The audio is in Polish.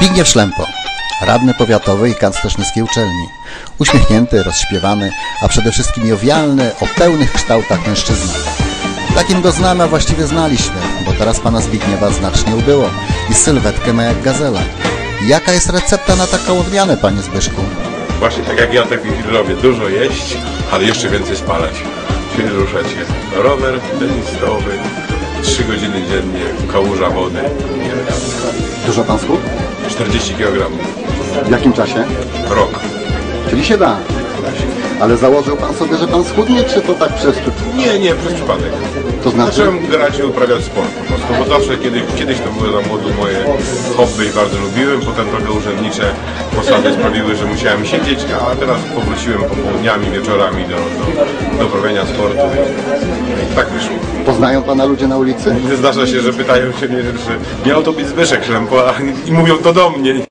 Zbigniew Szlempo, radny powiatowy i kanclerz niskiej uczelni. Uśmiechnięty, rozśpiewany, a przede wszystkim jowialny, o pełnych kształtach mężczyzna. Takim go znamy, a właściwie znaliśmy, bo teraz pana Zbigniewa znacznie ubyło i sylwetkę ma jak gazela. Jaka jest recepta na taką odmianę, panie Zbyszku? Właśnie tak jak ja tak robię, dużo jeść, ale jeszcze więcej spalać. Czyli ruszać się. Rower, tenis stołowy, 3 godziny dziennie, kałuża wody, Dużo pan schudł? 40 kg. W jakim czasie? Rok. Czyli się da. Ale założył pan sobie, że pan schudnie, czy to tak przez przypadek? Nie, nie, przez przypadek. To znaczy? Zacząłem grać i uprawiać sport po prostu, bo zawsze kiedy, kiedyś to były za młodu moje hobby i bardzo lubiłem, potem trochę urzędnicze posady sprawiły, że musiałem siedzieć, a teraz powróciłem popołudniami, wieczorami do, do, do uprawiania sportu i tak wyszło. Poznają pana ludzie na ulicy? Zdarza się, że pytają się mnie, że miał to być Zbyszek Szlempo, a i mówią to do mnie.